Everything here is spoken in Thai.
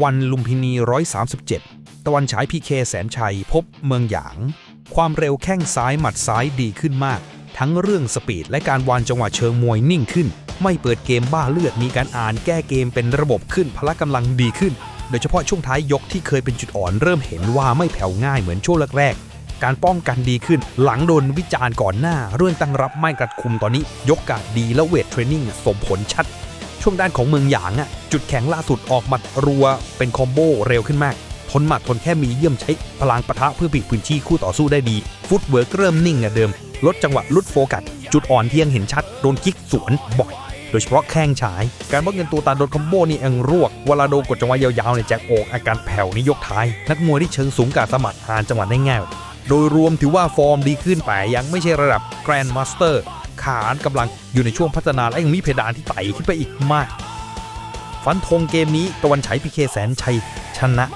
วันลุมพินี 137 ตะวันฉายพีเคแสนชัยพบเมืองหยาง ความเร็วแข้งซ้ายหมัดซ้ายดีขึ้นมาก ทั้งเรื่องสปีดและการวางจังหวะเชิงมวยนิ่งขึ้น ไม่เปิดเกมบ้าเลือดมีการอ่านแก้เกมเป็นระบบขึ้นพละกำลังดีขึ้น โดยเฉพาะช่วงท้ายยกที่เคยเป็นจุดอ่อนเริ่มเห็นว่าไม่แผ่วง่ายเหมือนช่วงแรกๆการป้องกันดีขึ้น หลังโดนวิจารณ์ก่อนหน้า เรื่องตั้งรับไม่กระคุมตอนนี้ ยกกาดดีและเวทเทรนนิ่งส่งผลชัด ช่วงด้านของเมืองหยางอะจุดแข็งล่าสุดออกหมัดรัวเป็นคอมโบเร็วขึ้นมาก ทนหมัดทนแค่มีเยี่ยมใช้พลังปะทะเพื่อปิดพื้นที่คู่ต่อสู้ได้ดี ฟุตเวิร์กเริ่มนิ่งอะเดิม ลดจังหวะลุดโฟกัส จุดอ่อนเที่ยงเห็นชัด โดนคิกสวนบ่อยโดยเฉพาะแข้งฉาย การบล็อกเงินตัวตาโดนคอมโบนี่เองรวกเวลาโดนกดจังหวะยาวๆในยแจ็คโอกอาการแผ่วนี่ยกท้าย นักมวยที่เชิงสูงกาสมัดหานจังหวะได้ง่าย โดยรวมถือว่าฟอร์มดีขึ้นแต่ยังไม่ใช่ระดับแกรนด์มาสเตอร์ คานกำลังอยู่ในช่วงพัฒนาและยังมีเพดานที่ไต่ขึ้นไปอีกมาก ฟันธงเกมนี้ตะวันฉายพีเคแสนชัยชนะ